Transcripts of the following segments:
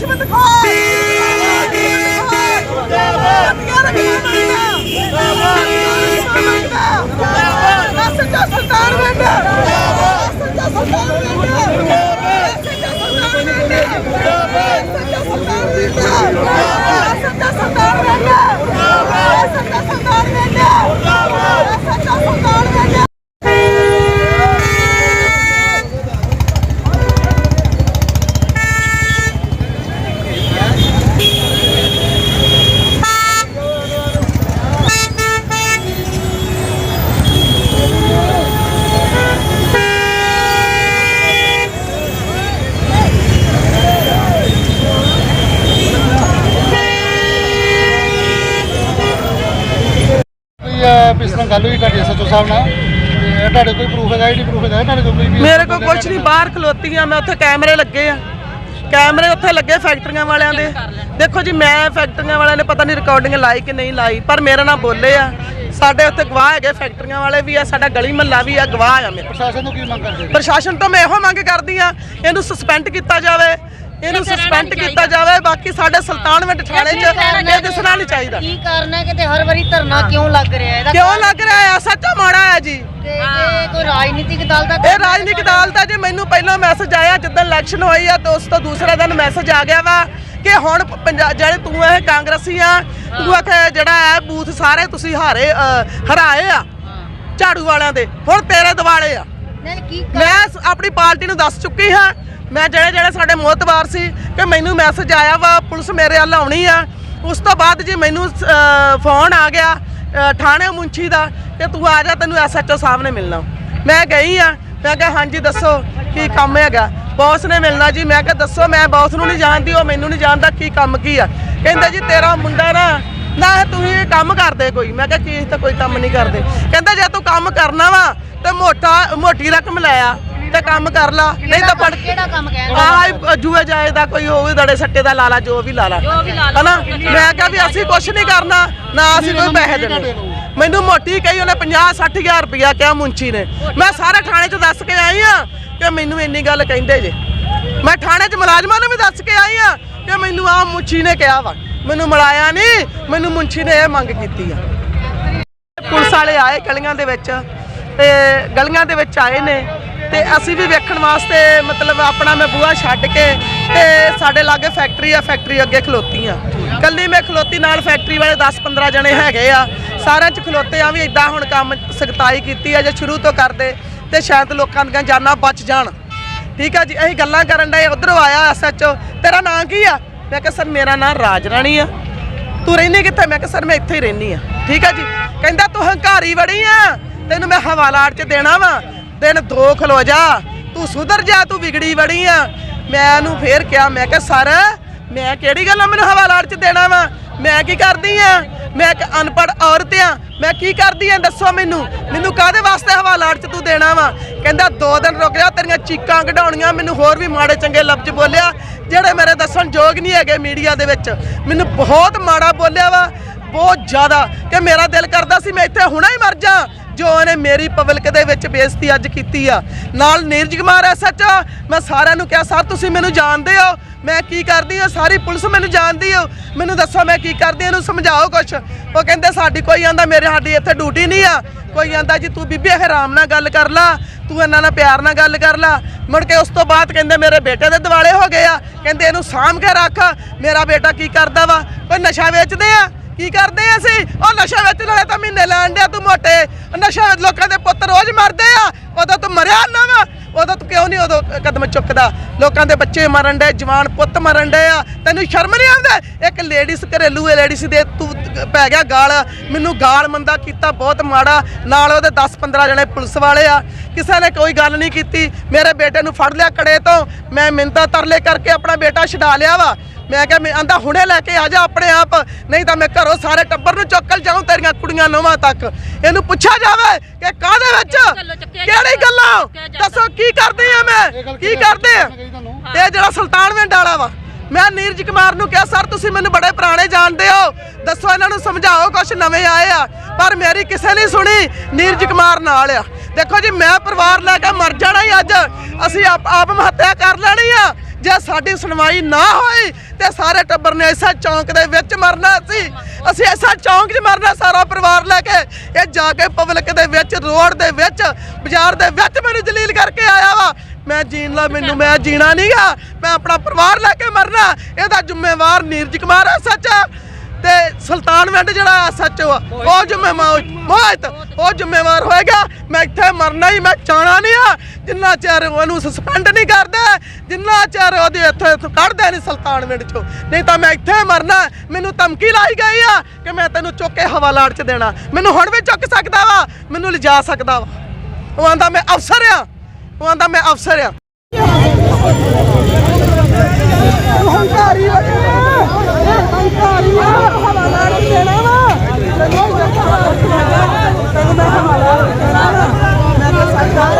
Şimdi kal! ਸੁਲਤਾਨ ਵੰਡਾ ਮੁਰਦਾਬਾਦ SHO Sultan ਵੰਡਾ ਮੁਰਦਾਬਾਦ ਐਸਐਚਓ ਸੁਲਤਾਨ ਵੰਡਾ ਮੁਰਦਾਬਾਦ ਐਸਐਚਓ ਸੁਲਤਾਨ ਵੰਡਾ ਮੁਰਦਾਬਾਦ ਰਿਸ਼ਵਤ ਖੋਰ ਮੁਰਦਾਬਾਦ ਪੰਜਾਬ ਪੁਲਿਸ ਮੁਰਦਾਬਾਦ ਪੰਜਾਬ ਪੁਲਿਸ ਮੁਰਦਾਬਾਦ ਪੰਜਾਬ ਪੁਲਿਸ ਮੁਰਦਾਬਾਦ ਪੁਲਿਸ ਮੁਰਦਾਬਾਦ ਐਸਐਚਓ ਸੁਲਤਾਨ ਵੰਡਾ ਮੁਰਦਾਬਾਦ ਰਿਸ਼ਵਤ ਖੋਰ ਕੋਈ ਅਹ, ਇਸ ਤਰ੍ਹਾਂ ਗੱਲ ਹੋਈ ਤੁਹਾਡੇ ਐਸਐਚਓ ਸਾਹਿਬ ਨਾਲ? ਤੇ ਤੁਹਾਡੇ ਕੋਈ ਪ੍ਰੂਫ ਹੈਗਾ ਆਈਡੀ ਪ੍ਰੂਫ ਹੈਗਾ ਤੁਹਾਡੇ ਕੋਲ ਕੋਈ ਵੀ ਮੇਰੇ ਕੋਲ ਕੁਝ ਨਹੀਂ ਬਾਹਰ ਖਲੋਤੀ ਆ ਮੈਂ ਉੱਥੇ ਕੈਮਰੇ ਲੱਗੇ ਆ। ਕੈਮਰੇ ਉੱਥੇ ਲੱਗੇ ਫੈਕਟਰੀਆਂ ਵਾਲਿਆਂ ਦੇ। ਦੇਖੋ ਜੀ ਮੈਂ ਫੈਕਟਰੀਆਂ ਵਾਲਿਆਂ ਨੇ ਪਤਾ ਨਹੀਂ ਰਿਕਾਰਡਿੰਗ ਲਾਈ ਕਿ ਨਹੀਂ ਲਾਈ ਪਰ ਮੇਰੇ ਨਾਲ ਬੋਲੇ ਆ। ਸਾਡੇ ਉੱਥੇ ਗਵਾਹ ਹੈਗੇ ਫੈਕਟਰੀਆਂ ਵਾਲੇ ਵੀ ਆ ਸਾਡਾ ਗਲੀ ਮਹੱਲਾ ਵੀ ਆ ਗਵਾਹ ਆ ਮੇਰੇ। ਪ੍ਰਸ਼ਾਸਨ ਨੂੰ ਕੀ ਮੰਗ ਕਰਦੇ? ਪ੍ਰਸ਼ਾਸਨ ਤੋਂ ਮੈਂ ਇਹੋ ਮੰਗ ਕਰਦੀ ਆ ਇਹਨੂੰ ਸਸਪੈਂਡ ਕੀਤਾ ਜਾਵੇ। ਇਹਨੂੰ ਸਸਪੈਂਡ ਕੀਤਾ ਜਾਵੇ ਬਾਕੀ ਸਾਡੇ ਸੁਲਤਾਨਵਿੰਡ ਥਾਣੇ 'ਚ ਇਹ ਦਿਸਣਾ ਨਹੀਂ ਚਾਹੀਦਾ। ਕੀ ਕਾਰਨ ਹੈ ਕਿ ਤੇ ਹਰ ਵਾਰੀ ਧਰਨਾ ਕਿਉਂ ਲੱਗ ਰਿਹਾ ਹੈ? ਇਹਦਾ ਕਿਉਂ ਲੱਗ ਰਿਹਾ ਆ ਸੱਚਾ ਮਾੜਾ ਆ ਜੀ। ਤੇ ਇਹ ਕੋਈ ਰਾਜਨੀਤਿਕ ਦਲ ਦਾ ਇਹ ਰਾਜਨੀਤਿਕ ਜੇ ਮੈਨੂੰ ਪਹਿਲਾਂ ਮੈਸੇਜ ਆਇਆ ਜਦੋਂ ਇਲੈਕਸ਼ਨ ਹੋਈ ਆ ਤੇ ਉਸ ਤੋਂ ਦੂਸਰੇ ਦਿਨ ਮੈਸੇਜ ਆ ਗਿਆ ਵਾ ਕਿ ਹੁਣ ਪੰਜਾਬ ਜਿਹੜੇ ਤੂੰ ਇਹ ਕਾਂਗਰਸੀ ਆ ਤੂੰ ਆਖੇ ਜਿਹੜਾ ਹੈ ਬੂਥ ਸਾਰੇ ਤੁਸੀਂ ਹਾਰੇ ਅ, ਹਰਾਏ ਆ। ਝਾੜੂ ਵਾਲਿਆਂ ਦੇ। ਹੁਣ ਤੇਰੇ ਦਿਵਾਲੇ ਆ। ਨਹੀਂ ਕੀ ਮੈਂ ਸ- ਆਪਣੀ ਪਾਰਟੀ ਨੂੰ ਦੱਸ ਚੁੱਕੀ ਹਾਂ। ਮੈਂ ਜਿਹੜੇ ਜਿਹੜੇ ਸਾਡੇ ਮੋਹਤਬਾਰ ਸੀ ਕਿ ਮੈਨੂੰ ਮੈਸੇਜ ਆਇਆ ਵਾ ਪੁਲਿਸ ਮੇਰੇ ਵੱਲ ਆਉਣੀ ਆ। ਉਸ ਤੋਂ ਬਾਅਦ ਜੀ ਮੈਨੂੰ ਅ, ਫੋਨ ਆ ਗਿਆ ਅ, ਥਾਣੇ ਮੁੰਚੀ ਦਾ ਕਿ ਤੂੰ ਆ ਜਾ ਤੈਨੂੰ ਐਸਐਚਓ ਸਾਹਿਬ ਨੇ ਮਿਲਣਾ। ਮੈਂ ਗਈ ਆ। ਮੈਂ ਕਿਹਾ ਹਾਂਜੀ ਦੱਸੋ ਕੀ ਕੰਮ ਹੈਗਾ? ਬੌਸ ਨੇ ਮਿਲਣਾ ਜੀ। ਮੈਂ ਕਿਹਾ ਦੱਸੋ ਮੈਂ ਬੌਸ ਨੂੰ ਨਹੀਂ ਜਾਣਦੀ ਉਹ ਮੈਨੂੰ ਨਹੀਂ ਜਾਣਦਾ ਕੀ ਕੰਮ ਕੀ ਆ। ਕਹਿੰਦਾ ਜੀ ਤੇਰਾ ਮੁੰਡਾ ਨਾ ਨਾ ਇਹ ਤੁਸੀਂ ਇਹ ਕੰਮ ਕਰਦੇ ਕੋਈ। ਮੈਂ ਕਿਹਾ ਕੀ ਅਸੀਂ ਤਾਂ ਕੋਈ ਕੰਮ ਨਹੀਂ ਕਰਦੇ। ਕਹਿੰਦਾ ਜੇ ਤੂੰ ਕੰਮ ਕਰਨਾ ਵਾ ਤੇ ਮੋਟਾ ਮੋਟੀ ਰਕਮ ਲੈ ਆ ਤੇ ਕੰਮ ਕਰ ਲਾ। ਨਹੀਂ ਤਾਂ ਪੜ ਕਿਹੜਾ ਕੰਮ ਕਹਿੰਦਾ ਆਹ ਜੂਏ ਜਾਏ ਦਾ ਕੋਈ ਹੋਵੇ ਦੜੇ ਸੱਟੇ ਦਾ ਲਾਲਾ ਜੋ ਵੀ ਲਾਲਾ ਹਨਾ? ਮੈਂ ਕਿਹਾ ਵੀ ਅਸੀਂ ਕੁਛ ਨਹੀਂ ਕਰਨਾ ਨਾ ਅਸੀਂ ਕੋਈ ਪੈਸੇ ਦੇਣੇ। ਮੈਨੂੰ ਮੋਟੀ ਕਹੀ ਉਹਨੇ 50 60000 ਰੁਪਇਆ ਕਿਹਾ ਮੁੰਚੀ ਨੇ। ਮੈਂ ਸਾਰੇ ਥਾਣੇ 'ਚ ਦੱਸ ਕੇ ਆਈ ਆ ਕਿ ਮੈਨੂੰ ਇੰਨੀ ਗੱਲ ਕਹਿੰਦੇ ਜੇ। ਮੈਂ ਥਾਣੇ 'ਚ ਮੁਲਾਜ਼ਮਾਂ ਨੂੰ ਵੀ ਦੱਸ ਕੇ ਆਈ ਆ ਕਿ ਮੈਨੂੰ ਆ ਮੁੰਚੀ ਨੇ ਕਿਹਾ ਵਾ। ਮੈਨੂੰ ਮਿਲਾਇਆ ਨਹੀਂ, ਮੈਨੂੰ ਮੁੰਚੀ ਨੇ ਇਹ ਮੰਗ ਕੀਤੀ ਆ। ਪੁਲਿਸ ਵਾਲੇ ਆਏ ਗਲੀਆਂ ਦੇ ਵਿੱਚ ਤੇ ਗਲੀਆਂ ਦੇ ਵਿੱਚ ਆਏ ਨੇ ਤੇ ਅਸੀਂ ਵੀ ਵੇਖਣ ਵਾਸਤੇ ਮਤਲਬ ਆਪਣਾ ਮੈਂ ਬੂਹਾ ਛੱਡ ਕੇ ਤੇ ਸਾਡੇ ਲਾਗੇ ਫੈਕਟਰੀ ਆ, ਫੈਕਟਰੀ ਅੱਗੇ ਖਲੋਤੀ ਆ। ਕੱਲੀ ਮੈਂ ਖਲੋਤੀ, ਨਾਲ ਫੈਕਟਰੀ ਵਾਲੇ 10-15 ਜਣੇ ਹੈਗੇ ਆ। ਸਾਰਿਆਂ 'ਚ ਖਲੋਤੇ ਆ ਵੀ ਇਦਾਂ ਹੁਣ ਕੰਮ ਸਖਤਾਈ ਕੀਤੀ ਆ ਜੇ ਸ਼ੁਰੂ ਤੋਂ ਕਰਦੇ ਤੇ ਸ਼ਾਇਦ ਲੋਕਾਂ ਦੀਆਂ ਜਾਨਾਂ ਬਚ ਜਾਣ। ਠੀਕ ਆ ਜੀ, ਅਸੀਂ ਗੱਲਾਂ ਕਰਨ ਡਏ ਉਧਰੋਂ ਆਇਆ ਐਸਐਚਓ ਤੇਰਾ ਨਾਂ ਕੀ ਆ? ਮੈਂ ਕਿਹਾ, ਸਰ, ਮੇਰਾ ਨਾਂ ਰਾਜ ਰਾਣੀ ਆ। ਤੂੰ ਰਹਿੰਦੀ ਕਿੱਥੇ? ਮੈਂ ਕਿਹਾ, ਸਰ, ਮੈਂ ਇੱਥੇ ਹੀ ਰਹਿੰਦੀ ਆ। ਠੀਕ ਆ ਜੀ? ਕਹਿੰਦਾ, ਤੂੰ ਹੰਕਾਰੀ ਬੜੀ ਆ। ਤੈਨੂੰ ਮੈਂ ਹਵਾਲਾਟ 'ਚ ਦੇਣਾ ਵਾ। ਦਿਨ ਦੋ ਖਲੋ ਜਾ। ਤੂੰ ਸੁਧਰ ਜਾ, ਤੂੰ ਵਿਗੜੀ ਬੜੀ ਆ। ਮੈਂ ਉਹਨੂੰ ਫੇਰ ਕਿਹਾ, ਮੈਂ ਕਿਹਾ, ਸਰ, ਮੈਂ ਕਿਹੜੀ ਗੱਲੋਂ ਮੈਨੂੰ ਹਵਾਲਾਟ 'ਚ ਦੇਣਾ ਵਾ? ਮੈਂ ਕੀ ਕਰਦੀ ਆ? ਮੈਂ ਇੱਕ ਅਨਪੜ੍ਹ ਔਰਤ ਆ। ਮੈਂ ਕੀ ਕਰਦੀ ਆ? ਦੱਸੋ ਮੈਨੂੰ। ਮੈਨੂੰ ਕਾਹਦੇ ਵਾਸਤੇ ਹਵਾਲਾਟ 'ਚ ਤੂੰ ਦੇਣਾ ਵਾ? ਕਹਿੰਦਾ, ਦੋ ਦਿਨ ਰੁਕ ਜਾ, ਤੇਰੀਆਂ ਚੀਕਾਂ ਕਢਾਉਣੀਆਂ, ਮੈਨੂੰ ਹੋਰ ਵੀ ਮਾੜੇ ਚੰਗੇ ਲਫ਼ਜ਼ ਬੋਲਿਆ। ਜਿਹੜੇ ਮੇਰੇ ਦੱਸਣ ਯੋਗ ਨਹੀਂ ਹੈਗੇ ਮੀਡੀਆ ਦੇ ਵਿੱਚ। ਮੈਨੂੰ ਬਹੁਤ ਮਾੜਾ ਬੋਲਿਆ ਵਾ, ਬਹੁਤ ਜ਼ਿਆਦਾ। ਕਿ ਮੇਰਾ ਦਿਲ ਕਰਦਾ ਸੀ ਮੈਂ ਇੱਥੇ ਹੁਣਾ ਹੀ ਮਰ ਜਾ। ਜੋ ਉਹਨੇ ਮੇਰੀ ਪਬਲਿਕ ਦੇ ਵਿੱਚ ਬੇਇੱਜ਼ਤੀ ਅੱਜ ਕੀਤੀ ਆ। ਨਾਲ ਨੀਰਜ ਕੁਮਾਰ ਐਸਐਚ ਮੈਂ ਸਾਰਿਆਂ ਨੂੰ ਕਿਹਾ, ਸਰ, ਤੁਸੀਂ ਮੈਨੂੰ ਜਾਣਦੇ ਹੋ? ਮੈਂ ਕੀ ਕਰਦੀ ਆ ਸਾਰੀ ਪੁਲਿਸ ਮੈਨੂੰ ਜਾਣਦੀ ਹੋ ਮੈਨੂੰ ਦੱਸੋ, ਮੈਂ ਕੀ ਕਰਦੀ ਇਹਨੂੰ ਸਮਝਾਓ ਕੁਛ। ਉਹ ਕਹਿੰਦੇ, ਸਾਡੀ ਕੋਈ ਆਂਦਾ, ਮੇਰੇ ਸਾਡੀ ਇੱਥੇ ਡਿਊਟੀ ਨਹੀਂ ਆ। ਕੋਈ ਆਂਦਾ ਜੀ, ਤੂੰ ਬੀਬੀ ਆਰਾਮ ਨਾਲ ਗੱਲ ਕਰ ਲਾ। ਤੂੰ ਇਹਨਾਂ ਨਾਲ ਪਿਆਰ ਨਾਲ ਗੱਲ ਕਰ ਲਾ। ਮੁੜ ਕੇ ਉਸ ਤੋਂ ਬਾਅਦ ਕਹਿੰਦੇ, ਮੇਰੇ ਬੇਟੇ ਦੇ ਦਿਵਾਲੇ ਹੋ ਗਏ ਆ। ਕਹਿੰਦੇ, ਇਹਨੂੰ ਸਾਂਭ ਕੇ ਰੱਖ। ਮੇਰਾ ਬੇਟਾ ਕੀ ਕਰਦਾ ਵਾ? ਕੋਈ ਨਸ਼ਾ ਵੇਚਦੇ ਆ? ਕੀ ਕਰਦੇ ਆ ਅਸੀਂ? ਉਹ ਨਸ਼ਾ ਵੇਚਣ ਵਾਲੇ ਤਾਂ ਮਹੀਨੇ ਲੈਣ ਡਿਆ ਤੂੰ ਮੋਟੇ। ਨਸ਼ਾ ਲੋਕਾਂ ਦੇ ਪੁੱਤ ਰੋਜ਼ ਮਰਦੇ ਆ। ਉਦੋਂ ਤੂੰ ਮਰਿਆ ਨਾ ਵਾ। ਉਦੋਂ ਤੂੰ ਕਿਉਂ ਨਹੀਂ ਉਦੋਂ ਕਦਮ ਚੁੱਕਦਾ? ਲੋਕਾਂ ਦੇ ਬੱਚੇ ਮਰਨ ਡੇ ਜਵਾਨ ਪੁੱਤ ਮਰਨ ਡੇ ਆ। ਤੈਨੂੰ ਸ਼ਰਮ ਨਹੀਂ ਆਉਂਦਾ? ਇੱਕ ਲੇਡੀਜ਼ ਘਰੇਲੂ ਲੇਡੀਜ਼ ਦੇ ਤੂੰ ਪੈ ਗਿਆ ਗਾਲ। ਮੈਨੂੰ ਗਾਲ ਮੰਦਾ ਕੀਤਾ ਬਹੁਤ ਮਾੜਾ। ਨਾਲ ਉਹਦੇ 10 15 ਜਣੇ ਪੁਲਿਸ ਵਾਲੇ ਆ। ਕਿਸੇ ਨੇ ਕੋਈ ਗੱਲ ਨਹੀਂ ਕੀਤੀ। ਮੇਰੇ ਬੇਟੇ ਨੂੰ ਫੜ ਲਿਆ ਕੜੇ ਤੋਂ। ਮੈਂ ਮਿੰਤਾ ਤਰਲੇ ਕਰਕੇ ਆਪਣਾ ਬੇਟਾ ਛਡਾ ਲਿਆ ਵਾ। ਮੈਂ ਕਿਹਾ ਮੈਂ ਆਂਦਾ ਹੁਣੇ ਲੈ ਕੇ ਆ ਜਾ ਆਪਣੇ ਆਪ। ਨਹੀਂ ਤਾਂ ਮੈਂ ਘਰੋਂ ਸਾਰੇ ਟੱਬਰ ਨੂੰ ਚੁੱਕਲ ਜਾਉਂ ਤੇਰੀਆਂ ਕੁੜੀਆਂ ਨੋਵਾਂ ਤੱਕ। ਇਹਨੂੰ ਪੁੱਛਿਆ ਜਾਵੇ ਕਿ ਕਾਹਦੇ ਵਿੱਚ? ਕਿਹੜੀ ਗੱਲਾਂ ਦੱਸੋ ਕੀ ਕਰਦੇ ਆ ਮੈਂ? ਕੀ ਕਰਦੇ ਆ? ਇਹ ਜਿਹੜਾ ਸੁਲਤਾਨਵਿੰਡ ਵਾਲਾ ਵਾ ਮੈਂ ਨੀਰਜ ਕੁਮਾਰ ਨੂੰ ਕਿਹਾ ਸਰ ਤੁਸੀਂ ਮੈਨੂੰ ਬੜੇ ਪੁਰਾਣੇ ਜਾਣਦੇ ਹੋ। ਦੱਸੋ ਇਹਨਾਂ ਨੂੰ ਸਮਝਾਓ ਕੁਛ ਨਵੇਂ ਆਏ ਆ। ਪਰ ਮੇਰੀ ਕਿਸੇ ਨੇ ਸੁਣੀ ਨੀਰਜ ਕੁਮਾਰ ਨਾਲ ਆ। ਦੇਖੋ ਜੀ ਮੈਂ ਪਰਿਵਾਰ ਲੈ ਕੇ ਮਰ ਜਾਣਾ ਹੀ ਅੱਜ। ਅਸੀਂ ਆਪ ਆਪ ਹੱਤਿਆ ਕਰ ਲੈਣੀ ਆ। ਜੇ ਸਾਡੀ ਸੁਣਵਾਈ ਨਾ ਹੋਈ ਤੇ ਸਾਰੇ ਟੱਬਰ ਨੇ ਐਸਾ ਚੌਂਕ ਦੇ ਵਿੱਚ ਮਰਨਾ ਸੀ। ਅਸੀਂ ਐਸਾ ਚੌਂਕ 'ਚ ਮਰਨਾ, ਸਾਰਾ ਪਰਿਵਾਰ ਲੈ ਕੇ, ਇਹ ਜਾ ਕੇ ਪਬਲਿਕ ਦੇ ਵਿੱਚ ਰੋਡ ਦੇ ਵਿੱਚ, ਬਾਜ਼ਾਰ ਦੇ ਵਿੱਚ ਮੈਨੂੰ ਜਲੀਲ ਕਰਕੇ ਆਇਆ ਵਾ। ਮੈਂ ਜੀਣ ਲਾ ਮੈਨੂੰ, ਮੈਂ ਜੀਣਾ ਨਹੀਂਗਾ ਮੈਂ ਆਪਣਾ ਪਰਿਵਾਰ ਲੈ ਕੇ ਮਰਨਾ। ਇਹਦਾ ਜ਼ਿੰਮੇਵਾਰ ਨੀਰਜ ਕੁਮਾਰ ਹੈ ਸੱਚ। ਤੇ ਸੁਲਤਾਨਵਿੰਡ ਜਿਹੜਾ ਸੱਚ ਉਹ ਜ਼ਿੰਮੇਵਾਰ ਮੋਹਿਤ ਉਹ ਜ਼ਿੰਮੇਵਾਰ ਹੋਏਗਾ। ਮੈਂ ਇੱਥੇ ਮਰਨਾ ਹੀ ਮੈਂ ਚਾਹਣਾ ਨਹੀਂ ਆ। ਜਿੰਨਾ ਚਿਰ ਉਹਨੂੰ ਸਸਪੈਂਡ ਨਹੀਂ ਕਰਦੇ ਜਿੰਨਾ ਚਿਰ ਉਹਦੇ ਇੱਥੇ ਇੱਥੋਂ ਕੱਢਦੇ ਨਹੀਂ ਸੁਲਤਾਨਵਿੰਡ ਚੋਂ। ਨਹੀਂ ਤਾਂ ਮੈਂ ਇੱਥੇ ਮਰਨਾ ਮੈਨੂੰ ਧਮਕੀ ਲਾਈ ਗਈ ਆ ਕਿ ਮੈਂ ਤੈਨੂੰ ਚੁੱਕ ਕੇ ਹਵਾਲਾਟ 'ਚ ਦੇਣਾ। ਮੈਨੂੰ ਹੁਣ ਵੀ ਚੁੱਕ ਸਕਦਾ ਵਾ ਮੈਨੂੰ ਲਿਜਾ ਸਕਦਾ ਵਾ। ਉਹ ਆਂਦਾ ਮੈਂ ਅਫਸਰ ਆ। ਉਹ ਆਂਦਾ ਮੈਂ ਅਫਸਰ ਆ। ਹੰਕਾਰੀ ਹੋ ਮੈਂ ਹਵਾਲਾ ਦੇਣਾ ਵਾ ਮੈਂ ਤਾਂ ਸਰਕਾਰ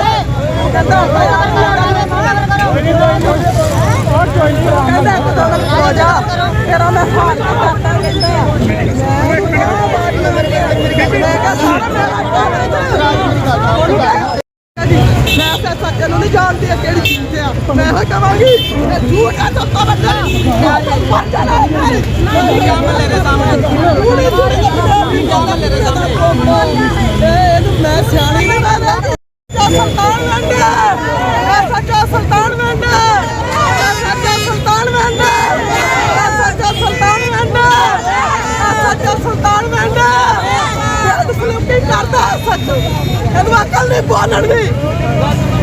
ਕਹਿੰਦਾ ਕਹਿੰਦਾ ਕਿ ਦੋ ਮਿੰਟ ਹੋ ਜਾ ਨੂੰ ਨਹੀਂ ਜਾਣਦੀ ਇਹ ਕਿਹੜੀ ਚੀਜ਼ ਆ ਮੈਂ ਇਹ ਕਵਾਂਗੀ ਇਹ ਝੂਠ ਆ ਸਭ ਤੋਂ ਵੱਡਾ ਮੈਂ ਤਾਂ ਮਰ ਜਾਣਾ ਹੈ ਕੰਮ ਮੇਰੇ ਸਾਹਮਣੇ ਝੂਠੀ ਝੂਠੀ ਕੰਮ ਮੇਰੇ ਸਾਹਮਣੇ ਇਹਨੂੰ ਮੈਂ ਸਿਆਣੀ ਨਹੀਂ ਮੈਂ ਸੁਲਤਾਨ ਵੰਡ ਇਹ ਸੱਚਾ ਸੁਲਤਾਨ ਵੰਡ ਇਹ ਸੱਚਾ ਸੁਲਤਾਨ ਵੰਡ ਇਹ ਸੱਚਾ ਸੁਲਤਾਨ ਵੰਡ ਇਹ ਸੱਚਾ ਸੁਲਤਾਨ ਵੰਡ ਇਹ ਸਲੂਕੀ ਕਰਦਾ ਸੱਚ ਇਹਨੂੰ ਅਕਲ ਨਹੀਂ ਬੋਲਣ ਦੀ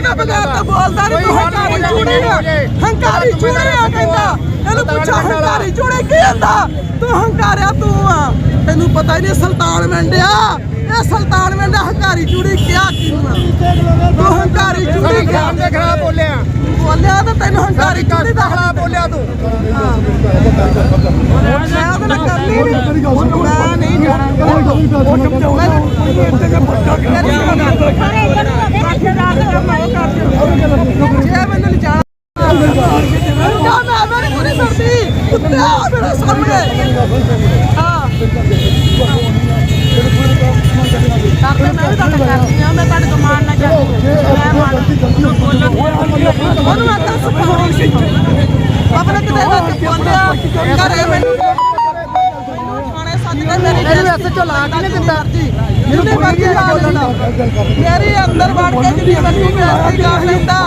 ਚੂੜੇ ਦਾ ਬਗੈਰ ਤਾਂ ਬੋਲਦਾ ਨਹੀਂ ਤੂੰ ਹੰਕਾਰੀ ਚੂੜੇ ਆ। ਹੰਕਾਰੀ ਚੂੜੇ ਆ ਕਹਿੰਦਾ। ਇਹਨੂੰ ਪੁੱਛਾ ਹੰਕਾਰੀ ਚੂੜੇ ਕੀ ਹੁੰਦਾ? ਤੂੰ ਹੰਕਾਰਿਆ ਤੂੰ ਆ। ਤੈਨੂੰ ਪਤਾ ਹੀ ਨਹੀਂ ਸੁਲਤਾਨ ਮੰਡਿਆ ਇਹ ਸੁਲਤਾਨ ਮੰਡਿਆ ਹੰਕਾਰੀ ਚੂੜੀ ਕਿਆ ਕੀ ਹੁੰਦਾ ਤੂੰ ਹੰਕਾਰੀ ਚੂੜੀ ਕਿਆ ਦੇ ਖਰਾਬ ਬੋਲਿਆ। ਬੋਲਿਆ ਤਾਂ ਤੈਨੂੰ ਹੰਕਾਰੀ ਚੂੜੀ ਦਾ ਖਰਾਬ ਬੋਲਿਆ ਤੂੰ। ਮੈਂ ਉਹਦੇ ਨਾਲ ਕਰਨੀ ਨਹੀਂ ਮੈਂ ਨਹੀਂ ਜੇ ਮੈਨੂੰ ਲਿਜਾਣਾ ਜਾ ਮੈਂ ਮੇਰੇ ਕੋਲ ਨਹੀਂ ਸਰਦੀ ਕੁੱਤੇ ਆ ਮੇਰੇ ਸਾਹਮਣੇ ਹਾਂ ਕਰਦੇ ਮੈਂ ਵੀ ਤੁਹਾਡੇ ਕਰਦੀ ਆ ਮੈਂ ਤੁਹਾਡੇ ਤੋਂ ਮਾਨ ਨਾ ਜਾਂਦੀ ਮੈਂ ਮਾਨ ਉਹਨੂੰ ਮੈਂ ਤਾਂ ਸਿਖਾਉਣ ਸੀ ਪਬਲਿਕ ਦੇ ਵਿੱਚ ਬੋਲਿਆ ਘਰੇ ਮੈਨੂੰ ਥਾਣੇ ਸੱਜ ਕੇ ਮੇਰੀ ਇਹਨੂੰ ਐਸਐਚਓ ਲਾ ਕੇ ਨਹੀਂ ਦਿੰਦਾ ਜੀ ਜਿੰਨੀ ਮਰਜ਼ੀ ਲਾ ਲੈਣਾ ਮੇਰੀ ਅੰਦਰ ਵੜ ਕੇ ਜਿੰਨੀ ਮਰਜ਼ੀ ਬੇਇੱਜ਼ਤੀ ਕਰ ਲੈਂਦਾ।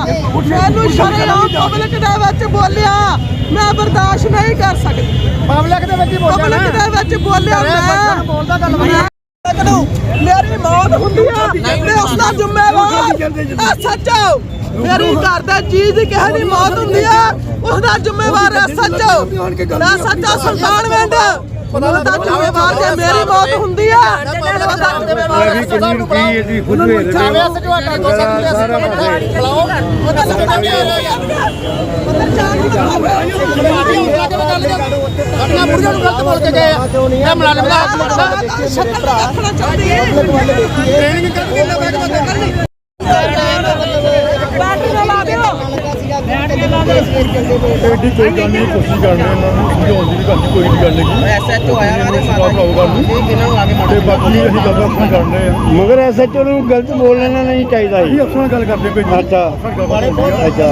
ਮੈਨੂੰ ਸ਼ਰੇਆਮ ਪਬਲਿਕ ਦੇ ਵਿੱਚ ਬੋਲਿਆ ਮੈਂ ਬਰਦਾਸ਼ਤ ਨਹੀਂ ਕਰ ਸਕਦੀ। ਪਬਲਿਕ ਦੇ ਵਿੱਚ ਬੋਲਿਆ ਪਬਲਿਕ ਦੇ ਵਿੱਚ ਬੋਲਿਆ ਮੈਂ। ਬੋਲਦਾ ਗੱਲ ਨੂੰ ਮੇਰੀ ਮੌਤ ਹੁੰਦੀ ਆ ਤੇ ਉਸ ਦਾ ਜ਼ਿੰਮੇਵਾਰ ਆ ਸੱਚੋ ਮੇਰੀ ਘਰ ਦਾ ਚੀਜ਼ ਕਿਸੇ ਦੀ ਮੌਤ ਹੁੰਦੀ ਆ ਉਸ ਦਾ ਜ਼ਿੰਮੇਵਾਰ ਹੈ ਸੱਚੋ ਮੈਂ ਸੱਚਾ ਸੁਲਤਾਨ ਵੰਡ ਉਹਦਾ ਜ਼ਿੰਮੇਵਾਰ ਜੇ ਮੇਰੀ ਮੌਤ ਹੁੰਦੀ ਆ ਉਹਦਾ ਜ਼ਿੰਮੇਵਾਰ ਹੈ ਕਿੰਨੀ ਕੀ ਇਹਦੀ ਖੁਦ ਵੇਖ ਚਾਵੇ ਸੱਚੋ ਆਟਾ ਦੋ ਸੱਚ ਬੁਲਾਓ ਉਹਦਾ ਲੱਗਾ ਉਹਦਾ ਚਾਹ ਨਹੀਂ ਸਾਡੀਆਂ ਬੁੜੀਆਂ ਨੂੰ ਗਲਤ ਬੋਲ ਕੇ ਗਏ ਆ ਇਹ ਮੁਲਾਜ਼ਮ ਦਾ ਸ਼ਕਲ ਰੱਖਣਾ ਚਾਹੁੰਦੀ ਹੈ ਟ੍ਰੇਨਿੰਗ ਕਰਨ ਕਿੰਨਾ ਬੈਗ ਬੰਦੇ ਬੈਟਰੀ ਨਾਲ ਲਾ ਦਿਓ ਐਡੀ ਕੋਈ ਗੱਲ ਨਹੀਂ ਕੋਸ਼ਿਸ਼ ਨੂੰ ਸਮਝਾਉਣ ਦੀ ਵੀ ਗੱਲ ਨਹੀਂ, ਕੋਈ ਵੀ ਗੱਲ ਨਹੀਂ ਐਸਐਚਓ ਆਇਆ ਵਾਲੇ ਸਾਰਾ ਤੇ ਬਾਕੀ ਅਸੀਂ ਗੱਲ ਆਪਣਾ ਕਰਨੇ ਆ ਮਗਰ ਐਸਐਚਓ ਨੂੰ ਗਲਤ ਬੋਲਣਾ ਨਹੀਂ ਚਾਹੀਦਾ ਅਸੀਂ ਅਫਸਰਾਂ ਨਾਲ ਗੱਲ ਕਰਦੇ ਜੀ। ਅੱਛਾ। ਅੱਛਾ।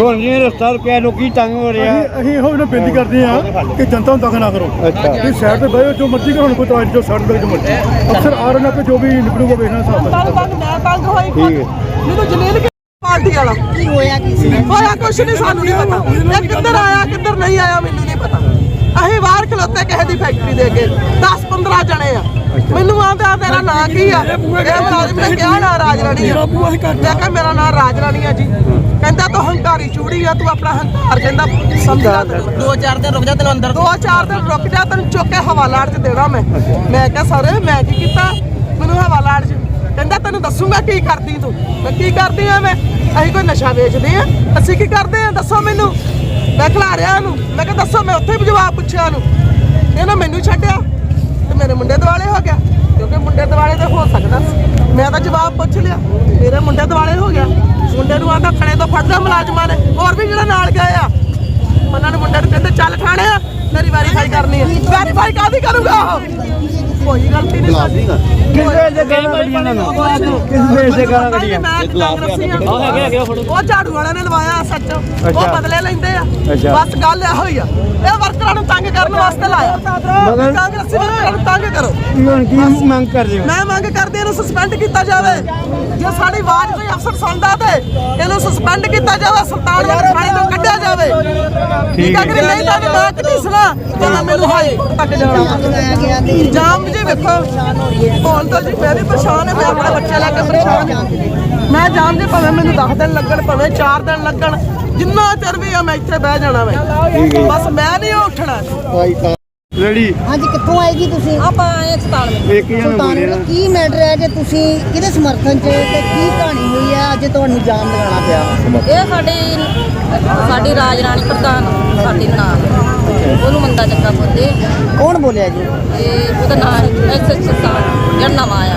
ਹੁਣ ਜਿਵੇਂ ਰਸਤਾ ਰੁਕਿਆ ਲੋਕੀ ਤੰਗ ਹੋ ਰਿਹਾ ਅਸੀਂ ਅਸੀਂ ਇਹੋ ਇਹਨਾਂ ਬੇਨਤੀ ਕਰਦੇ ਆ ਕਿ ਜਨਤਾ ਨੂੰ ਤੰਗ ਨਾ ਕਰੋ। ਅੱਛਾ। ਤੁਸੀਂ ਸਾਈਡ ਤੇ ਬਹਿਓ ਜੋ ਮਰਜ਼ੀ ਕਰੋ ਹੁਣ ਕੋਈ ਤੁਹਾਡੀ ਜੋ ਸਾਈਡ ਤੇ ਜੋ ਮਰਜ਼ੀ। ਅਫਸਰ ਆ ਰਹੇ ਨੇ ਕਿ ਜੋ ਵੀ ਨਿਕਲੂਗਾ ਵੇਖਣਾ ਹਿਸਾਬ ਨਾਲ। ਮੈਂ ਤੰਗ ਹੋਈ ਠੀਕ ਹੈ। ਮੈਨੂੰ ਜਲੀਲ ਪਾਰਟੀ ਵਾਲਾ। ਕੀ ਹੋਇਆ ਕੀ ਸੀ? ਹੋਇਆ ਕੁਛ ਨਹੀਂ ਸਾਨੂੰ ਨਹੀਂ ਪਤਾ। ਇਹ ਕਿੱਧਰ ਆਇਆ ਕਿੱਧਰ ਨਹੀਂ ਆਇਆ ਮੈਨੂੰ ਨਹੀਂ ਪਤਾ। ਅਸੀਂ ਬਾਹਰ ਖਲੋਤੇ ਕਿਸੇ ਦੀ ਫੈਕਟਰੀ ਦੇ ਕੇ 10 15 ਜਣੇ ਆ। ਮੈਨੂੰ ਆਂਦਾ ਤੇਰਾ ਨਾਂ ਕੀ ਆ? ਇਹ ਮੁਲਾਜ਼ਮ ਨੇ ਕਿਹਾ ਨਾ ਰਾਜ ਰਾਣੀ ਆ। ਮੈਂ ਕਿਹਾ ਮੇਰਾ ਨਾਂ ਰਾਜ ਰਾਣੀ ਆ ਜੀ। ਕਹਿੰਦਾ ਤੂੰ ਹੰਕਾਰੀ ਚੂੜੀ ਆ ਤੂੰ ਆਪਣਾ ਹੰਕਾਰ ਕਹਿੰਦਾ ਸਮਝਾ ਦੋ ਚਾਰ ਦਿਨ ਰੁਕ ਜਾ ਤੈਨੂੰ ਅੰਦਰ ਦੋ ਚਾਰ ਦਿਨ ਰੁਕ ਜਾ ਤੈਨੂੰ ਚੁੱਕ ਕੇ ਹਵਾਲਾਟ 'ਚ ਦੇਣਾ ਮੈਂ। ਮੈਂ ਕਿਹਾ ਸਰ ਮੈਂ ਕੀ ਕੀਤਾ? ਮੈਨੂੰ ਹਵਾਲਾਟ 'ਚ ਕਹਿੰਦਾ ਤੈਨੂੰ ਦੱਸੂਗਾ ਕੀ ਕਰਦੀ ਤੂੰ? ਮੈਂ ਕੀ ਕਰਦੀ ਆ ਮੈਂ? ਅਸੀਂ ਕੋਈ ਨਸ਼ਾ ਵੇਚਦੇ ਆ। ਅਸੀਂ ਕੀ ਕਰਦੇ ਆ? ਦੱਸੋ ਮੈਨੂੰ। ਮੈਂ ਖਿਲਾ ਰਿਹਾ ਉਹਨੂੰ। ਮੈਂ ਕਿਹਾ ਦੱਸੋ ਮੈਂ ਉੱਥੇ ਵੀ ਜਵਾਬ ਪੁੱਛਿਆ ਉਹਨੂੰ। ਇਹਨੇ ਮੈਨੂੰ ਛੱਡਿਆ ਤੇ ਮੇਰੇ ਮੁੰਡੇ ਦੁਆਲੇ ਹੋ ਗਿਆ। ਕਿਉਂਕਿ ਮੁੰਡੇ ਦੁਆਲੇ ਤੇ ਹੋ ਸਕਦਾ ਮੈਂ ਤਾਂ ਜਵਾਬ ਪੁੱਛ ਲਿਆ। ਮੇਰੇ ਮੁੰਡੇ ਦੁਆਲੇ ਹੋ ਗਿਆ। ਮੁੰਡੇ ਨੂੰ ਆਂਦਾ ਥਾਣੇ ਤੋਂ ਫੜਦਾ ਮੁਲਾਜ਼ਮਾਂ ਨੇ। ਹੋਰ ਵੀ ਜਿਹੜਾ ਨਾਲ ਗਏ ਆ। ਉਹਨਾਂ ਨੇ ਮੁੰਡੇ ਨੂੰ ਕਹਿੰਦੇ ਚੱਲ ਥਾਣੇ ਆ। ਮੇਰੀ ਵੈਰੀਫਾਈ ਕਰਨੀ ਹੈ ਵੈਰੀਫਾਈ ਕਾਦੀ ਕਰੂਗਾ ਉਹ? ਕੋਈ ਗਲਤੀ ਨਹੀਂ ਸਾਡੀ। ਉਹ ਝਾੜੂ ਵਾਲਿਆਂ ਨੇ ਲਵਾਇਆ ਸੱਚ ਉਹ ਬਦਲੇ ਲੈਂਦੇ ਆ ਬਸ ਗੱਲ ਇਹੋ ਹੀ ਆ ਇਹ ਵਰਕਰਾਂ ਨੂੰ ਤੰਗ ਕਰਨ ਵਾਸਤੇ ਲਾਇਆ ਕਾਂਗਰਸੀ ਵਰਕਰਾਂ ਨੂੰ ਤੰਗ ਕਰੋ ਕੀ ਮੰਗ ਕਰਦੇ ਹੋ ਮੈਂ ਮੰਗ ਕਰਦੀ ਇਹਨੂੰ ਸਸਪੈਂਡ ਕੀਤਾ ਜਾਵੇ ਜੇ ਸਾਡੀ ਆਵਾਜ਼ ਕੋਈ ਅਫਸਰ ਸੁਣਦਾ ਤੇ ਇਹਨੂੰ ਸਸਪੈਂਡ ਕੀਤਾ ਜਾਵੇ ਸੁਲਤਾਨ ਵਾਲੇ ਤੋਂ ਕੱਢਿਆ ਜਾਵੇ ਠੀਕ ਹੈ ਨਹੀਂ ਤਾਂ ਮੈਂ ਕਿਤੇ ਸੁਣਾ ਜਦੋਂ ਮੈਨੂੰ ਹਾਈ ਤੱਕ ਜਾਣਾ ਜਾਮ ਜੀ ਵੇਖੋ ਜੀ ਮੈਂ ਵੀ ਪਰੇਸ਼ਾਨ ਹਾਂ ਮੈਂ ਆਪਣੇ ਬੱਚੇ ਲੈ ਕੇ ਪਰੇਸ਼ਾਨ ਹਾਂ। ਮੈਂ ਜਾਮ ਜੀ ਭਾਵੇਂ ਮੈਨੂੰ 10 ਦਿਨ ਲੱਗਣ ਭਾਵੇਂ 4 ਦਿਨ ਲੱਗਣ ਜਿੰਨਾ ਚਿਰ ਵੀ ਆ ਮੈਂ ਇੱਥੇ ਬਹਿ ਜਾਣਾ ਮੈਂ ਬਸ ਮੈਂ ਨਹੀਂ ਉੱਠਣਾ। ਰੈਡੀ। ਹਾਂਜੀ ਕਿੱਥੋਂ ਆਏ ਜੀ ਤੁਸੀਂ? ਆਪਾਂ ਆਏ ਹਸਪਤਾਲ ਵਿੱਚ। ਇੱਕ ਜਣਾ ਕੀ ਮੈਟਰ ਹੈ ਕਿ ਤੁਸੀਂ ਕਿਹਦੇ ਸਮਰਥਨ 'ਚ ਤੇ ਕੀ ਕਹਾਣੀ ਹੋਈ ਹੈ? ਅੱਜ ਤੁਹਾਨੂੰ ਜਾਮ ਲਗਾਉਣਾ ਪਿਆ। ਇਹ ਸਾਡੀ ਸਾਡੀ ਰਾਜ ਰਾਣੀ ਪ੍ਰਧਾਨ ਸਾਡੀ ਨਾਲ ਉਹਨੂੰ ਮੰਦਾ ਚੰਗਾ ਬੋਲਦੇ ਕੌਣ ਬੋਲਿਆ ਜੀ? ਤੇ ਉਹਦਾ ਨਾਮ ਐਸ ਐਸ ਸਾਹਿਬ ਜਿਹੜਾ ਨਵਾਂ ਆਇਆ।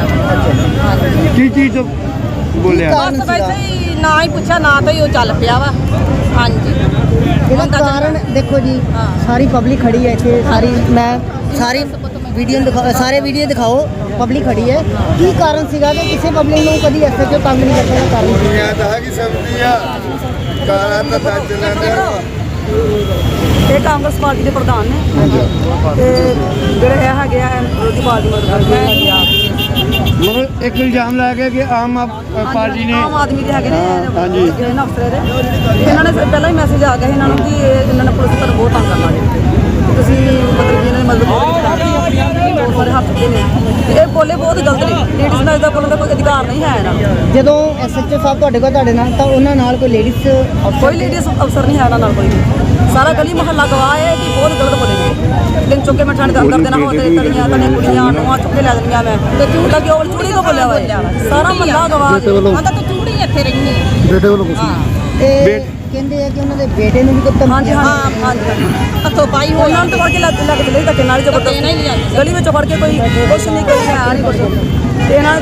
ਹਾਂਜੀ। ਕੀ ਚੀਜ਼ ਤੋਂ ਬੋਲਿਆ? ਬਸ ਵੈਸੇ ਹੀ ਨਾ ਹੀ ਪੁੱਛਿਆ ਨਾ ਤੋਂ ਹੀ ਉਹ ਚੱਲ ਪਿਆ ਵਾ। ਹਾਂਜੀ। ਇਹਦਾ ਕਾਰਨ ਦੇਖੋ ਜੀ ਹਾਂ। ਸਾਰੀ ਪਬਲਿਕ ਖੜੀ ਹੈ ਇੱਥੇ ਸਾਰੀ ਮੈਂ ਸਾਰੀ ਵੀਡੀਓ ਦਿਖਾਓ ਸਾਰੇ ਵੀਡੀਓ ਦਿਖਾਓ ਪਬਲਿਕ ਖੜੀ ਹੈ। ਕੀ ਕਾਰਨ ਸੀਗਾ ਕਿ ਕਿਸੇ ਪਬਲਿਕ ਨੂੰ ਕਦੀ ਐਸਐਚਓ ਤੰਗ ਨਹੀਂ ਕਰਦਾ ਕਾਰਨ ਸੀ? ਦੁਨੀਆ ਦਾ ਕੀ ਸਮਝਦੀ ਆ। ਕਾਲਾ ਤਾਂ ਤਾਂ ਚੱਲਦਾ ਇਹ ਕਾਂਗਰਸ ਪਾਰਟੀ ਦੇ ਪ੍ਰਧਾਨ ਨੇ। ਤੇ ਜਿਹੜੇ ਇਹ ਹੈਗੇ ਆ ਵਿਰੋਧੀ ਪਾਰਟੀ ਮਤਲਬ ਹੈਗੇ ਆ। ਮਗਰ ਇੱਕ ਇਲਜ਼ਾਮ ਲਾਇਆ ਗਿਆ ਕਿ ਆਮ ਪਾਰਟੀ ਨੇ ਆਮ ਆਦਮੀ ਦੇ ਹੈਗੇ ਨੇ ਹਾਂਜੀ। ਜਿਹੜੇ ਨਾ ਅਫਸਰ ਦੇ ਇਹਨਾਂ ਨੇ ਪਹਿਲਾਂ ਹੀ ਮੈਸੇਜ ਆ ਗਿਆ ਇਹਨਾਂ ਨੂੰ ਕਿ ਇਹ- ਇਹਨਾਂ ਨੇ ਪੁਲਿਸ ਤੁਹਾਨੂੰ ਬਹੁਤ ਤੰਗ ਕਰਨਾ ਹੈ। ਤੁਸੀਂ ਮਤਲਬ ਕਿ ਇਹਨਾਂ ਨੇ ਮਤਲਬ ਸਾਰੇ ਹੱਥ ਦੇ ਨੇ। ਤੇ ਇਹ ਬੋਲੇ ਬਹੁਤ ਗਲਤ ਨੇ। ਲੇਡੀਜ਼ ਨਾਲ ਇਦਾਂ ਬੋਲਣ ਦਾ ਕੋਈ ਅਧਿਕਾਰ ਨਹੀਂ ਹੈ ਨੂੰ। ਜਦੋਂ ਐਸਐਚਓ ਸਾਹਿਬ ਤੁਹਾਡੇ ਕੋਲ ਤੁਹਾਡੇ ਨਾਲ ਤਾਂ ਉਹਨਾਂ ਨਾਲ ਕੋਈ ਲੇਡੀਜ਼ ਕੋਈ ਲੇਡੀਜ਼ ਅਫਸਰ ਨਹੀਂ ਹੈ ਇਹਨਾਂ ਨਾਲ ਕੋਈ ਵੀ। ਸਾਰਾ ਗਲੀ ਮੁਹੱਲਾ ਗਵਾਹ ਹੈ ਕਿ ਬਹੁਤ ਗਲਤ ਬੋਲੇ ਨੇ। ਦਿਨ ਚੁੱਕੇ ਮੈਂ ਥਾਣੇ ਦਾ ਅੰਦਰ ਦੇਣਾ ਹੋ ਤੇ ਤੜੀਆਂ ਤਨੇ ਕੁੜੀਆਂ ਨੂੰਹਾਂ ਚੁੱਕੇ ਲੈ ਦੇਣੀਆਂ ਮੈਂ। ਤੇ ਝੂਠਾ ਕਿ ਉਹ ਚੂੜੀ ਤੋਂ ਬੋਲਿਆ ਹੋਇਆ ਸਾਰਾ ਮਹੱਲਾ ਗਵਾਹ ਜੀ ਆਂਦਾ ਤੂੰ ਚੂੜੀ ਇੱਥੇ ਰਹਿਣੀ ਹੈ। ਬੇਟੇ ਵੱਲੋਂ ਕੁਛ ਤੇ ਕਹਿੰਦੇ ਆ ਕਿ ਉਹਨਾਂ ਦੇ ਬੇਟੇ ਨੂੰ ਵੀ ਕੋਈ ਹਾਂਜੀ ਧਮਕੀਆਂ ਹਾਂ ਹਾਂਜੀ ਹੱਥੋਂ ਪਾਈ ਹੋਈ ਉਹਨਾਂ ਨੂੰ ਤਾਂ ਫੜ ਕੇ ਲੱਗ ਲੱਗ ਚਲੇ ਧੱਕੇ ਨਾਲ ਜ਼ਬਰਦਸਤੀ। ਗਲੀ ਵਿੱਚੋਂ ਫੜ ਕੇ ਕੋਈ ਕੁਛ ਨਹੀਂ ਕੋਈ ਹੈ ਨਹੀਂ ਕੁਛ। ਤੇ ਇਹਨਾਂ ਨੇ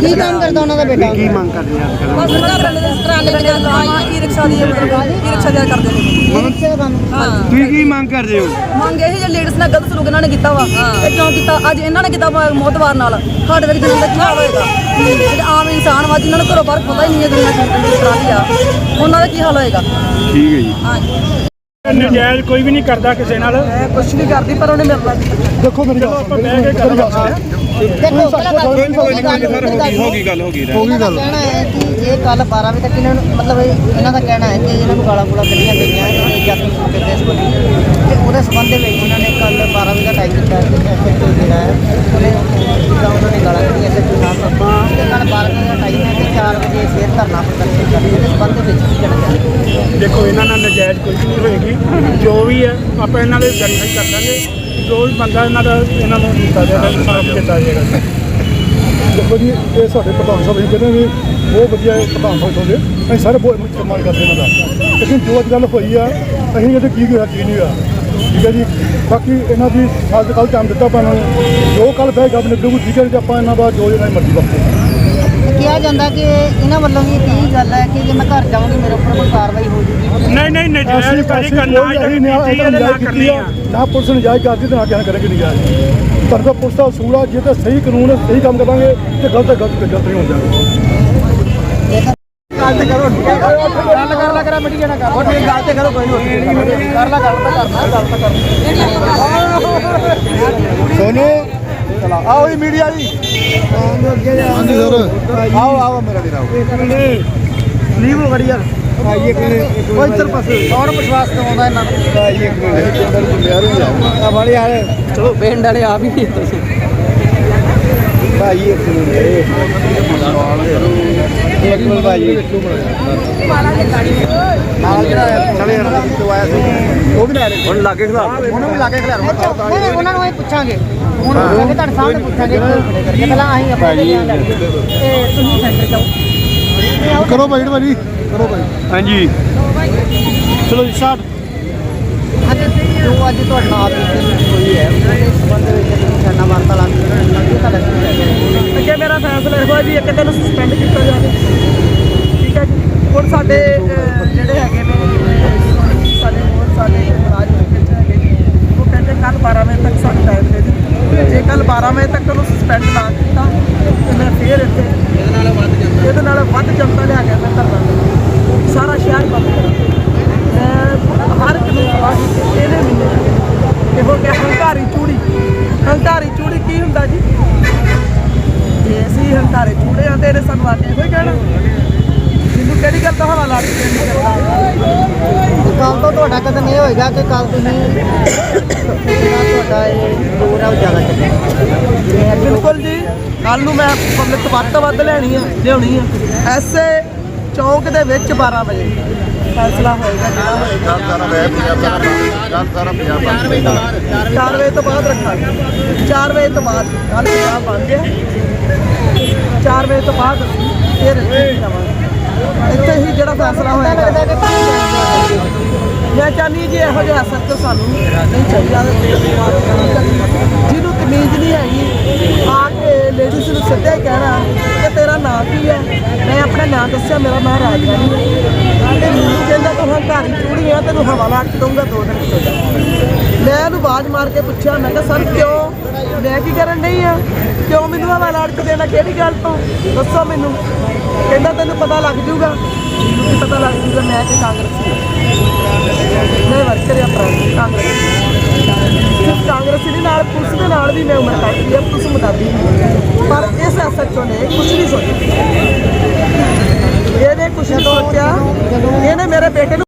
ਕੀ ਕੰਮ ਕਰਦਾ ਉਹਨਾਂ ਦਾ ਬੇਟਾ? ਕੀ ਮੰਗ ਕਰਦੇ ਆ ਅੱਜ ਕੱਲ੍ਹ? ਬਸ ਉਹਨਾਂ ਟਰਾਲੇ ਤੇ ਜਾ ਹਾਂ ਈ ਰਿਕਸ਼ਾ ਦੀ ਈ ਰਿਕਸ਼ਾ ਦੀ ਕਰਦੇ ਨੇ। ਰਿਕਸ਼ੇ ਦਾ ਕੰਮ ਤੁਸੀਂ ਕੀ ਮੰਗ ਕਰਦੇ ਹੋ? ਮੰਗ ਇਹ ਜੇ ਲੇਡੀਜ਼ ਨਾਲ ਗਲਤ ਸਲੂਕ ਇਹਨਾਂ ਨੇ ਕੀਤਾ ਵਾ ਇਹ ਕਿਉਂ ਕੀਤਾ? ਅੱਜ ਇਹਨਾਂ ਨੇ ਕੀਤਾ ਵਾ ਮੋਤਵਾਰ ਨਾਲ। ਸਾਡੇ ਵਰਗੇ ਜਨਾਂ ਦਾ ਕੀ ਹਾਲ ਹੋਏਗਾ? ਜਿਹੜੇ ਆਮ ਇਨਸਾਨ ਵਾ ਜਿਨ੍ਹਾਂ ਨੂੰ ਘਰੋਂ ਬਾਹਰ ਪਤਾ ਹੀ ਨਹੀਂ ਹੈ ਦੁਨੀਆ ਕਿਸ ਤਰ੍ਹਾਂ ਦੀ ਆ। ਉਹਨਾਂ ਦਾ ਕੀ ਹਾਲ ਹੋਏਗਾ? ਠੀਕ ਹੈ ਜੀ। ਨਜਾਇਜ਼ ਕੋਈ ਵੀ ਨਹੀਂ ਕਰਦਾ ਕਿਸੇ ਨਾਲ। ਮੈਂ ਕੁਛ ਨਹੀਂ ਕਰਦੀ ਪਰ ਉਹਨੇ ਮੇਰੇ ਨਾਲ ਦੇਖੋ ਮੇਰੀ ਗੱਲ ਆਪਾਂ ਬਹਿ ਕੇ ਗੱਲ ਕਰਦੇ ਦੇਖੋ ਹੋ ਗਈ ਗੱਲ ਹੋ ਗਈ ਗੱਲ ਹੋ ਗਈ ਹੋ ਗਈ ਗੱਲ ਕਹਿਣਾ ਹੈ ਕਿ ਇਹ ਕੱਲ 12 ਵਜੇ ਤੱਕ ਇਹਨਾਂ ਨੂੰ ਮਤਲਬ ਇਹ- ਇਹਨਾਂ ਦਾ ਕਹਿਣਾ ਹੈ ਕਿ ਇਹਨਾਂ ਨੂੰ ਗਾਲਾਂ ਗੂਲਾਂ ਕੱਢੀਆਂ ਗਈਆਂ ਇਹ ਜਾਤੀ ਸੁਣਕੇ ਦੇ ਸੰਬੰਧੀ ਤੇ ਉਹਦੇ ਸੰਬੰਧ ਦੇ ਵਿੱਚ ਉਹਨਾਂ ਨੇ ਕੱਲ 12 ਵਜੇ ਦਾ ਟਾਈਮ ਦਿੱਤਾ ਹੈ ਜਿਹੜਾ ਹੈ ਉਹਨੇ ਉਹਨਾਂ ਨੇ ਗਾਲਾਂ ਕੱਢੀਆਂ ਐਸਐਚਓ ਸਾਹਿਬ ਤੋਂ ਤੇ ਕੱਲ 12 ਵਜੇ ਦਾ ਟਾਈਮ ਹੈ ਤੇ 4 ਵਜੇ ਫੇਰ ਧਰਨਾ ਪ੍ਰਦਰਸ਼ਨ ਕਰਨਗੇ ਉਹਦੇ ਸੰਬੰਧ ਦੇ ਵਿੱਚ ਕੀ ਕਹਿਣਾ ਚਾਹੁੰਦੇ ਹੋ? ਦੇਖੋ ਇਹਨਾਂ ਨਾਲ ਨਜਾਇਜ਼ ਕੋਈ ਵੀ ਨਹੀਂ ਹੋਏਗੀ। ਜੋ ਵੀ ਹੈ ਆਪਾਂ ਇਹਨਾਂ ਦੇ ਵੈਰੀਫਾਈ ਕਰ ਦਾਂਗੇ ਜੋ ਵੀ ਬੰਦਾ ਇਹਨਾਂ ਦਾ ਇਹਨਾਂ ਨੂੰ ਦਿੱਤਾ ਜਾਏਗਾ ਇਨਸਾਫ ਦਿੱਤਾ ਜਾਏਗਾ। ਦੇਖੋ ਜੀ ਇਹ ਸਾਡੇ ਪ੍ਰਧਾਨ ਸਾਹਿਬ ਅਸੀਂ ਕਹਿੰਦੇ ਨੇ ਬਹੁਤ ਵਧੀਆ ਇਹ ਪ੍ਰਧਾਨ ਸਾਹਿਬ ਤੁਹਾਡੇ। ਅਸੀਂ ਸਾਰੇ ਬਹੁਤ ਇਸਤੇਮਾਲ ਕਰਦੇ ਇਹਨਾਂ ਦਾ। ਲੇਕਿਨ ਜੋ ਅੱਜ ਗੱਲ ਹੋਈ ਆ ਅਸੀਂ ਇਹਦੇ ਕੀ ਹੋਇਆ ਕੀ ਨਹੀਂ ਹੋਇਆ? ਠੀਕ ਹੈ ਜੀ? ਬਾਕੀ ਇਹਨਾਂ ਦੀ ਅੱਜ ਕੱਲ੍ਹ ਟਾਈਮ ਦਿੱਤਾ ਨੂੰ। ਜੋ ਕੱਲ ਬਹਿ ਗੱਲ ਨਿਕਲੂਗੀ ਠੀਕ ਹੈ ਜੀ ਆਪਾਂ ਇਹਨਾਂ ਦਾ ਜੋ ਇਹਨਾਂ ਦੀ ਮਰਜ਼ੀ ਵਰਤੋ ਤੇ ਕਿਹਾ ਜਾਂਦਾ ਕਿ ਇਹਨਾਂ ਵੱਲੋਂ ਵੀ ਇਹ ਗੱਲ ਹੈ ਕਿ ਜੇ ਮੈਂ ਘਰ ਜਾਵਾਂਗੀ ਮੇਰੇ ਉੱਪਰ ਕੋਈ ਕਾਰਵਾਈ ਹੋ ਜੂਗੀ। ਨਹੀਂ ਨਹੀਂ ਨਜਾਇਜ਼ ਕਾਰੀ ਕਰਨਾ ਜਿਹੜੀ ਕੀਤੀ ਹੈ ਨਾ ਕਰਨੀ ਆ। ਨਾ ਪੁਲਿਸ ਨੂੰ ਜਾਇਜ਼ ਕਰਦੀ ਤੇ ਨਾ ਕਿਹਨਾਂ ਕਰੇਗੀ ਨਹੀਂ ਜਾਇਜ਼ ਪਰ ਤਾਂ ਪੁਲਿਸ ਦਾ ਅਸੂਲ ਆ ਜੇ ਤਾਂ ਸਹੀ ਕਾਨੂੰਨ ਹੈ, ਸਹੀ ਕੰਮ ਕਰਾਂਗੇ ਤੇ ਗਲਤ ਗਲਤ ਤੇ ਗਲਤ ਨਹੀਂ ਹੁੰਦਾ ਗੱਲ ਤੇ ਕਰੋ ਗੱਲ ਕਰ ਲਾ ਕਰਾ ਮੀਡੀਆ ਨਾਲ ਕਰ ਗੱਲ ਤੇ ਕਰੋ ਕੋਈ ਨਹੀਂ ਕਰ। ਲਾ ਗੱਲ ਤਾਂ ਕਰਨਾ ਗੱਲ ਤਾਂ ਕਰਨਾ ਸੋਨੂ ਚਲਾ। ਆਓ ਜੀ ਮੀਡੀਆ ਜੀ। ਹਾਂਜੀ ਸਰ। ਆਓ ਆਓ ਮੇਰਾ ਵੀਰ ਆਓ। ਲੀਵ ਹੋ ਗੜੀ ਯਾਰ। ਆਈਏ ਕਿਨੇ ਉਹ ਇੱਧਰ ਪਾਸੇ ਕੌਣ ਵਿਸ਼ਵਾਸ ਕਰਵਾਉਂਦਾ ਇਹਨਾਂ ਨੂੰ? ਆਈਏ ਕਿਨੇ ਆ। ਵਾਲੀ ਯਾਰ। ਚਲੋ ਪਿੰਡ ਵਾਲੇ ਆਪ ਹੀ ਤੁਸੀਂ ਭਾਈ ਇੱਕ ਮਿੰਟ। ਇੱਕ ਮਿੰਟ ਭਾਜੀ ਉਹਨਾਂ ਵੀ ਲਾਗੇ ਖਿਲਾਰ ਨਹੀਂ ਉਹਨਾਂ ਨੂੰ ਅਸੀਂ ਪੁੱਛਾਂਗੇ। ਹੁਣ ਪੁੱਛਾਂਗੇ ਤੁਹਾਡੇ ਸਾਹਮਣੇ ਪੁੱਛਾਂਗੇ ਕਰਕੇ ਪਹਿਲਾਂ ਧਿਆਨ ਰੱਖੀਏ ਤੇ ਤੁਸੀਂ ਸੈਂਟਰ ਜਾਓ। ਕਰੋ ਭਾਈ ਭਾਜੀ ਕਰੋ ਭਾਈ। ਹਾਂਜੀ। ਚਲੋ ਜੀ ਸਟਾਰਟ। ਅੱਜ ਜੋ ਅੱਜ ਤੁਹਾਡੇ ਨਾਲ ਹੋਈ ਹੈ ਉਹਦੇ ਸੰਬੰਧ ਵਿੱਚ ਸਾਡਾ ਵਾਰਤਾਲਾਪ ਕਰਨਾ ਕੀ ਤੁਹਾਡਾ ਕੀ ਹੈ? ਅੱਗੇ ਮੇਰਾ ਫੈਸਲਾ ਇਹੋ ਹੈ ਜੀ ਇੱਕ ਦਿਨ ਸਸਪੈਂਡ ਕੀਤਾ ਜਾਵੇ। ਹੁਣ ਸਾਡੇ ਜਿਹੜੇ ਹੈਗੇ ਨੇ ਸਾਡੇ ਹੋਰ ਸਾਡੇ ਰਾਜ ਵਿੱਚ ਹੈਗੇ ਨੇ, ਉਹ ਕਹਿੰਦੇ ਕੱਲ 12 ਵਜੇ ਤੱਕ ਸਾਨੂੰ ਟਾਈਮ ਦੇ ਦਿਓ। ਜੇ ਕੱਲ 12 ਵਜੇ ਤੱਕ ਉਹਨੂੰ ਸਸਪੈਂਡ ਨਾ ਕੀਤਾ ਤੇ ਮੈਂ ਫੇਰ ਇੱਥੇ ਇਹਦੇ ਨਾਲ ਵੱਧ ਜਨਤਾ ਇਹਦੇ ਨਾਲ ਵੱਧ ਜਨਤਾ ਲਿਆ ਕੇ ਮੈਂ ਧਰਨਾ ਦੇਵਾਂਗਾ। ਸਾਰਾ ਸ਼ਹਿਰ ਬੰਦ ਕਰਾਂਗਾ ਮੈਂ ਹਰ ਇੱਕ ਨੂੰ ਸਲਾਹ ਦਿੱਤੀ ਇਹਨੇ ਮੈਨੂੰ ਇਹੋ ਕਿ ਹੰਕਾਰੀ ਚੂੜੀ ਹੰਕਾਰੀ ਚੂੜੀ ਕੀ ਹੁੰਦਾ ਜੀ ਜੇ ਅਸੀਂ ਹੰਕਾਰੇ ਚੂੜੇ ਆ ਤੇ ਇਹਨੇ ਸਾਨੂੰ ਆ ਕੇ ਇਹੋ ਹੀ ਕਹਿਣਾ ਮੈਨੂੰ ਕਿਹੜੀ ਗੱਲ ਦਾ ਹਵਾਲਾ ਦੇ ਨਹੀਂ ਕਰਦਾ ਕੱਲ ਤੋਂ ਤੁਹਾਡਾ ਕਦਮ ਇਹ ਹੋਏਗਾ ਕਿ ਕੱਲ ਤੁਸੀਂ ਜਿਹੜਾ ਤੁਹਾਡਾ ਇਹ ਦੌਰ ਹੈ ਉਹ ਜ਼ਿਆਦਾ ਚੱਲੇਗਾ ਬਿਲਕੁਲ ਜੀ ਕੱਲ ਨੂੰ ਮੈਂ ਪਬਲਿਕ ਵੱਧ ਤੋਂ ਵੱਧ ਲੈਣੀ ਆ ਲਿਆਉਣੀ ਆ। ਐਸੇ ਚੌਂਕ ਦੇ ਵਿੱਚ 12 ਵਜੇ। ਫੈਸਲਾ ਹੋਏਗਾ ਜਿਹੜਾ ਹੋਏਗਾ। ਸਾਰਾ ਵੈਬ ਪੰਜਾਬ ਸਾਰਾ ਪੰਜਾਬ 4 ਵਜੇ। ਤੋਂ ਬਾਅਦ ਰੱਖਾਂਗੇ 4 ਵਜੇ ਤੋਂ ਬਾਅਦ ਕੱਲ ਪੰਜਾਬ ਬੰਦ ਹੈ 4 ਵਜੇ ਤੋਂ ਬਾਅਦ ਫਿਰ ਇੱਥੇ ਹੀ ਜਿਹੜਾ ਫੈਸਲਾ ਹੋਏਗਾ। ਮੈਂ ਚਾਹਨੀ ਜੀ ਇਹੋ ਜਿਹਾ ਅਸਰ ਤਾਂ ਸਾਨੂੰ ਨਹੀਂ ਚਾਹੀਦਾ। ਜਿਹਨੂੰ ਤਮੀਜ਼ ਨਹੀਂ ਹੈਗੀ ਆ ਲੇਡੀਜ਼ ਨੂੰ ਸਿੱਧਾ ਹੀ ਕਹਿਣਾ ਕਿ ਤੇਰਾ ਨਾਂ ਕੀ ਹੈ ਮੈਂ ਆਪਣਾ ਨਾਂ ਦੱਸਿਆ, ਮੇਰਾ ਨਾਂ ਰਾਜਰਾਣੀ ਹੈ ਤੇ ਮੈਨੂੰ ਕਹਿੰਦਾ, ਤੂੰ ਹੰਕਾਰੀ ਚੂੜੀ ਆ, ਤੈਨੂੰ ਹਵਾਲਾ ਅੱਟ ਦਊਂਗਾ ਦੋ ਦਿਨ ਤੋਂ ਮੈਂ ਉਹਨੂੰ ਆਵਾਜ਼ ਮਾਰ ਕੇ ਪੁੱਛਿਆ, ਮੈਂ ਕਿਹਾ, ਸਰ, ਕਿਉਂ? ਮੈਂ ਕੀ ਕਰਨ ਨਹੀਂ ਆ? ਕਿਉਂ ਮੈਨੂੰ ਹਵਾਲਾ ਅੱਟ ਦੇਣਾ? ਕਿਹੜੀ ਗੱਲ ਤੋਂ? ਦੱਸੋ ਮੈਨੂੰ। ਕਹਿੰਦਾ, ਤੈਨੂੰ ਪਤਾ ਲੱਗ ਜੂਗਾ। ਮੈਨੂੰ ਪਤਾ ਲੱਗ ਜੂਗਾ? ਮੈਂ ਕਿ ਕਾਂਗਰਸੀ ਮੈਂ ਵਰਕਰ ਆ ਪ੍ਰਾਂਤ ਕਾਂਗਰਸ ਸਿਰਫ ਕਾਂਗਰਸੀ ਦੇ ਨਾਲ ਪੁਲਿਸ ਦੇ ਨਾਲ ਵੀ ਮੈਂ ਉਮਰ ਕੱਟੀ ਹੈ ਪੁਲਿਸ ਮੁਤਾਬਿਕ ਪਰ ਇਸ ਐਸਐਚਓ ਨੇ ਕੁਝ ਨਹੀਂ ਸੋਚਿਆ। ਇਹਨੇ ਕੁਝ ਨਹੀਂ ਸੋਚਿਆ। ਇਹਨੇ ਮੇਰੇ ਬੇਟੇ ਨੂੰ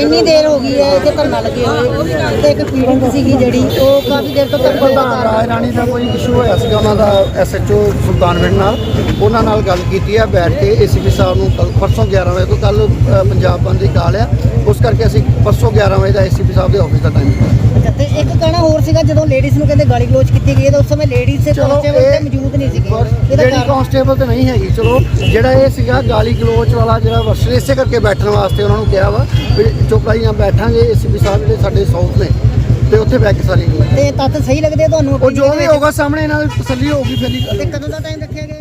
ਇੰਨੀ ਦੇਰ ਹੋ ਗਈ ਹੈ ਇੱਥੇ ਧਰਨਾ ਲੱਗੇ ਹੋਏ। ਤੇ ਇੱਕ ਫੀਲਿੰਗ ਸੀਗੀ ਜਿਹੜੀ ਉਹ ਕਾਫੀ ਦੇਰ ਤੋਂ ਪ੍ਰਧਾਨ ਰਾਜ ਰਾਣੀ ਦਾ ਕੋਈ ਇਸ਼ੂ ਹੋਇਆ ਸੀਗਾ ਉਹਨਾਂ ਦਾ ਐਸਐਚਓ ਸੁਲਤਾਨਵਿੰਡ ਨਾਲ। ਉਹਨਾਂ ਨਾਲ ਗੱਲ ਕੀਤੀ ਹੈ ਬੈਠ ਕੇ ਏਸੀਪੀ ਸਾਹਿਬ ਨੂੰ ਕੱਲ ਪਰਸੋਂ 11 ਵਜੇ ਤੋਂ ਕੱਲ ਪੰਜਾਬ ਬੰਦ ਦੀ ਕਾਲ ਆ। ਉਸ ਕਰਕੇ ਅਸੀਂ ਪਰਸੋਂ 11 ਵਜੇ ਦਾ ਏਸੀਪੀ ਸਾਹਿਬ ਦੇ ਆਫਿਸ ਦਾ ਟਾਈਮ ਤੇ ਇੱਕ ਕਹਿਣਾ ਹੋਰ ਸੀਗਾ ਜਦੋਂ ਲੇਡੀਜ਼ ਨੂੰ ਕਹਿੰਦੇ ਗਾਲੀ ਗਲੋਚ ਕੀਤੀ ਗਈ ਤਾਂ ਉਸ ਸਮੇਂ ਲੇਡੀਜ਼ ਤੇ ਕਾਂਸਟੇਬਲ ਤੇ ਮੌਜੂਦ ਨਹੀਂ ਸੀਗੇ। ਜਿਹੜੀ ਕਾਂਸਟੇਬਲ ਤੇ ਨਹੀਂ ਹੈਗੀ ਚਲੋ ਜਿਹੜਾ ਇਹ ਸੀਗਾ ਗਾਲੀ ਗਲੋਚ ਵਾਲਾ ਜਿਹੜਾ ਵਰਸ਼ਨ ਇਸੇ ਕਰਕੇ ਬੈਠਣ ਵਾਸਤੇ ਉਹਨਾਂ ਨੂੰ ਕਿਹਾ ਵਾ ਵੀ ਚੁੱਪਾਈਆਂ ਬੈਠਾਂਗੇ ਏਸੀਪੀ ਸਾਹਿਬ ਜਿਹੜੇ ਸਾਡੇ ਸਾਊਥ ਨੇ ਤੇ ਉੱਥੇ ਬੈਠ ਕੇ ਸਾਰੀ ਗੱਲ। ਤੇ ਤੱਤ ਸਹੀ ਲੱਗਦੇ ਆ ਤੁਹਾਨੂੰ ਉਹ ਜੋ ਵੀ ਹੋਗਾ ਸਾਹਮਣੇ ਇਹਨਾਂ ਦੀ ਤਸੱਲੀ ਹੋਊਗੀ ਫਿਰ ਹੀ ਗੱਲ। ਤੇ ਕਦੋਂ ਦਾ ਟਾਈਮ ਰੱਖਿਆ ਗਿਆ?